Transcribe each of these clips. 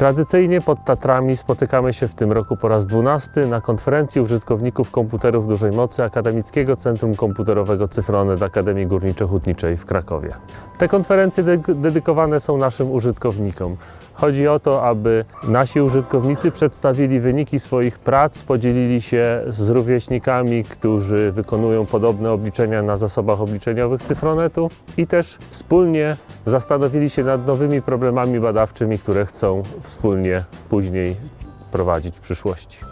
Tradycyjnie pod Tatrami spotykamy się w tym roku po raz 12 na konferencji użytkowników komputerów dużej mocy Akademickiego Centrum Komputerowego Cyfronet Akademii Górniczo-Hutniczej w Krakowie. Te konferencje de- dedykowane są naszym użytkownikom. Chodzi o to, aby nasi użytkownicy przedstawili wyniki swoich prac, podzielili się z rówieśnikami, którzy wykonują podobne obliczenia na zasobach obliczeniowych Cyfronetu i też wspólnie zastanowili się nad nowymi problemami badawczymi, które chcą wspólnie później prowadzić w przyszłości.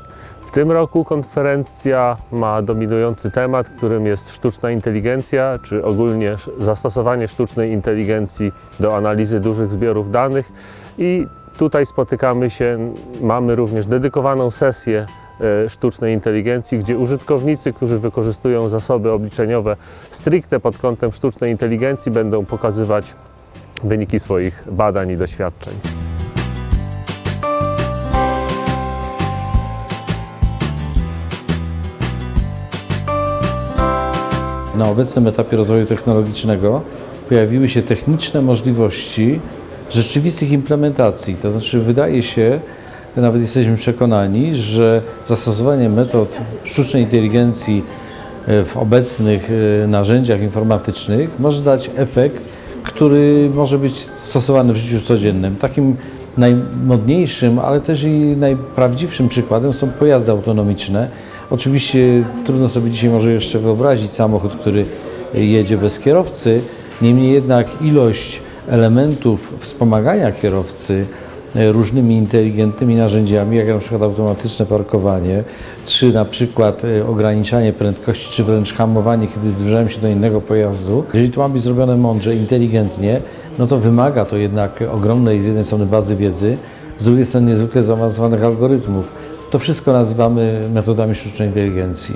Tym roku konferencja ma dominujący temat, którym jest sztuczna inteligencja, czy ogólnie zastosowanie sztucznej inteligencji do analizy dużych zbiorów danych. I tutaj spotykamy się, mamy również dedykowaną sesję e, sztucznej inteligencji, gdzie użytkownicy, którzy wykorzystują zasoby obliczeniowe stricte pod kątem sztucznej inteligencji, będą pokazywać wyniki swoich badań i doświadczeń. Na obecnym etapie rozwoju technologicznego pojawiły się techniczne możliwości rzeczywistych implementacji. To znaczy, wydaje się, nawet jesteśmy przekonani, że zastosowanie metod sztucznej inteligencji e, w obecnych e, narzędziach informatycznych może dać efekt, który może być stosowany w życiu codziennym. Takim najmodniejszym, ale też i najprawdziwszym przykładem są pojazdy autonomiczne. Oczywiście trudno sobie dzisiaj może jeszcze wyobrazić samochód, który jedzie bez kierowcy, niemniej jednak ilość elementów wspomagania kierowcy e, różnymi inteligentnymi narzędziami, jak na przykład automatyczne parkowanie, czy na przykład e, ograniczanie prędkości, czy wręcz hamowanie, kiedy zbliżają się do innego pojazdu. Jeżeli to ma być zrobione mądrze, inteligentnie, no to wymaga to jednak ogromnej z jednej strony bazy wiedzy, z drugiej strony niezwykle zaawansowanych algorytmów. To wszystko nazywamy metodami sztucznej inteligencji.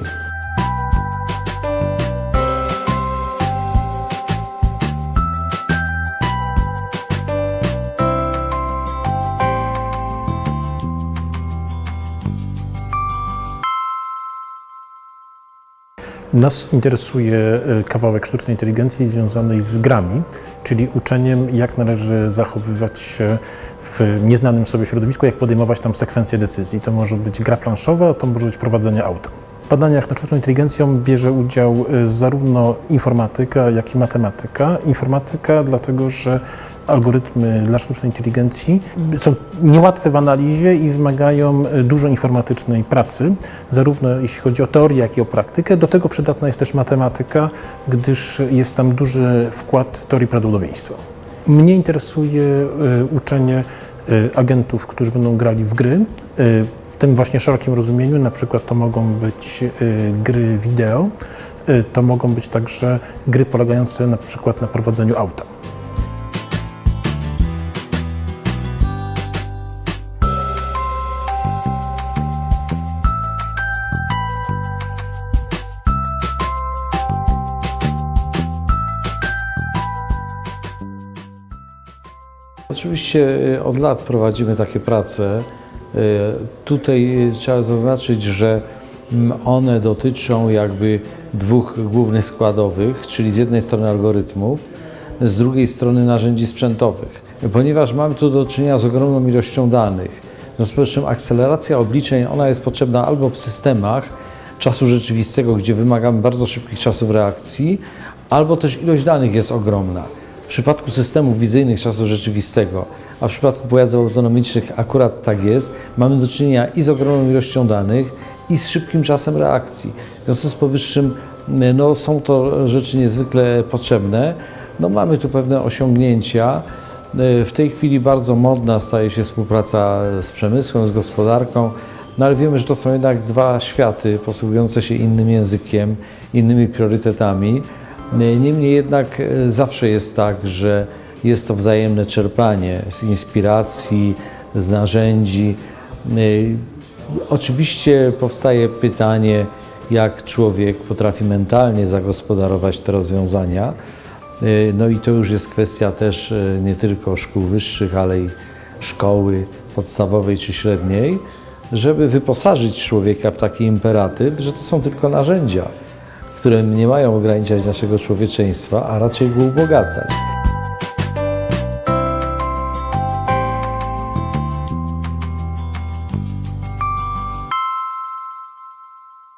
Nas interesuje e, kawałek sztucznej inteligencji związanej z grami, czyli uczeniem, jak należy zachowywać się w nieznanym sobie środowisku, jak podejmować tam sekwencję decyzji. To może być gra planszowa, to może być prowadzenie auta. Badaniach nad sztuczną inteligencją bierze udział e, zarówno informatyka, jak i matematyka. Informatyka, dlatego że algorytmy dla sztucznej inteligencji są niełatwe w analizie i wymagają e, dużo informatycznej pracy, zarówno jeśli chodzi o teorię, jak i o praktykę. Do tego przydatna jest też matematyka, gdyż jest tam duży wkład teorii prawdopodobieństwa. Mnie interesuje e, uczenie agentów, którzy będą grali w gry. Tym właśnie szerokim rozumieniu, na przykład to mogą być e, gry wideo, e, to mogą być także gry polegające na przykład na prowadzeniu auta. Oczywiście y, od lat prowadzimy takie prace. Y, Tutaj y, trzeba zaznaczyć, że mm, one dotyczą jakby dwóch głównych składowych, czyli z jednej strony algorytmów, z drugiej strony narzędzi sprzętowych. Ponieważ mamy tu do czynienia z ogromną ilością danych, w związku z czym akceleracja obliczeń ona jest potrzebna albo w systemach czasu rzeczywistego, gdzie wymagamy bardzo szybkich czasów reakcji, albo też ilość danych jest ogromna. W przypadku systemów wizyjnych czasu rzeczywistego, a w przypadku pojazdów autonomicznych akurat tak jest, mamy do czynienia i z ogromną ilością danych, i z szybkim czasem reakcji. W związku z powyższym no, są to rzeczy niezwykle potrzebne. No, mamy tu pewne osiągnięcia. W tej chwili bardzo modna staje się współpraca z przemysłem, z gospodarką, no ale wiemy, że to są jednak dwa światy posługujące się innym językiem, innymi priorytetami. Niemniej jednak e, zawsze jest tak, że jest to wzajemne czerpanie z inspiracji, z narzędzi. E, Oczywiście powstaje pytanie, jak człowiek potrafi mentalnie zagospodarować te rozwiązania. E, No i to już jest kwestia też nie tylko szkół wyższych, ale i szkoły podstawowej czy średniej, żeby wyposażyć człowieka w taki imperatyw, że to są tylko narzędzia, które nie mają ograniczać naszego człowieczeństwa, a raczej go ubogacać.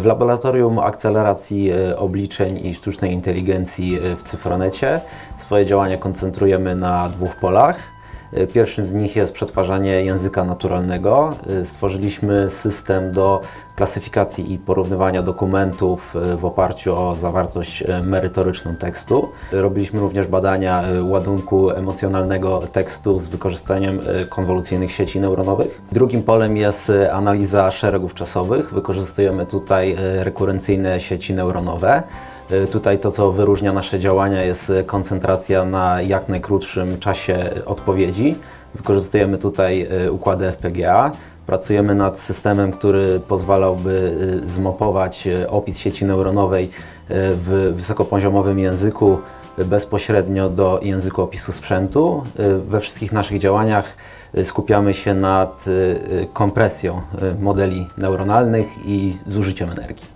W laboratorium akceleracji e, obliczeń i sztucznej inteligencji e, w Cyfronecie swoje działania koncentrujemy na dwóch polach. E, Pierwszym z nich jest przetwarzanie języka naturalnego. E, Stworzyliśmy system do klasyfikacji i porównywania dokumentów e, w oparciu o zawartość merytoryczną tekstu. Robiliśmy również badania ładunku emocjonalnego tekstu z wykorzystaniem konwolucyjnych sieci neuronowych. Drugim polem jest analiza szeregów czasowych. Wykorzystujemy tutaj rekurencyjne sieci neuronowe. E, Tutaj to, co wyróżnia nasze działania, jest koncentracja na jak najkrótszym czasie odpowiedzi. Wykorzystujemy tutaj e, układy FPGA. Pracujemy nad systemem, który pozwalałby e, zmapować e, opis sieci neuronowej w wysokopoziomowym języku bezpośrednio do języku opisu sprzętu. We wszystkich naszych działaniach skupiamy się nad kompresją modeli neuronalnych i zużyciem energii.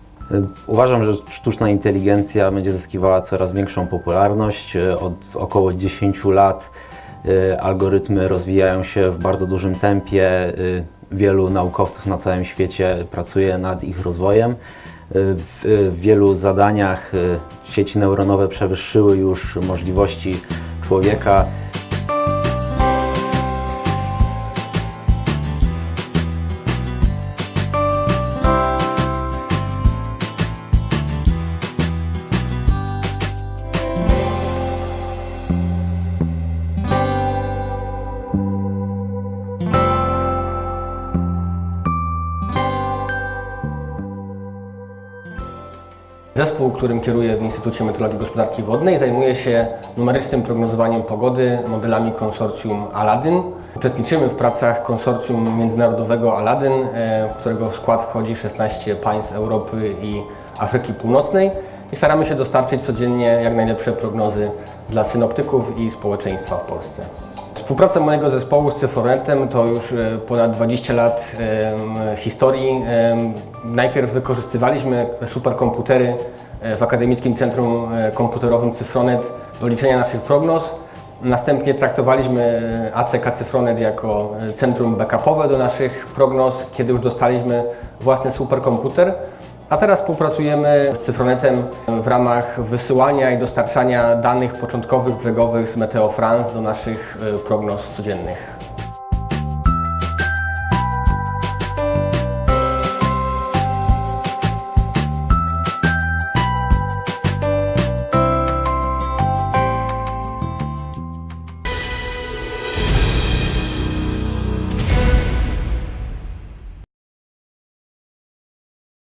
Uważam, że sztuczna inteligencja będzie zyskiwała coraz większą popularność. Od około 10 lat y, algorytmy rozwijają się w bardzo dużym tempie. Y, Wielu naukowców na całym świecie pracuje nad ich rozwojem. Y, W wielu zadaniach sieci neuronowe przewyższyły już możliwości człowieka. Zespół, którym kieruję w Instytucie Meteorologii i Gospodarki Wodnej, zajmuje się numerycznym prognozowaniem pogody modelami konsorcjum Aladyn. Uczestniczymy w pracach konsorcjum międzynarodowego Aladyn, e, którego w skład wchodzi 16 państw Europy i Afryki Północnej i staramy się dostarczyć codziennie jak najlepsze prognozy dla synoptyków i społeczeństwa w Polsce. Współpraca mojego zespołu z Cyfronetem to już e, ponad 20 lat historii. Najpierw wykorzystywaliśmy superkomputery e, w Akademickim Centrum e, Komputerowym Cyfronet do liczenia naszych prognoz. Następnie traktowaliśmy ACK Cyfronet jako centrum backupowe do naszych prognoz, kiedy już dostaliśmy własny superkomputer. A teraz współpracujemy z Cyfronetem w ramach wysyłania i dostarczania danych początkowych brzegowych z Meteo France do naszych e, prognoz codziennych.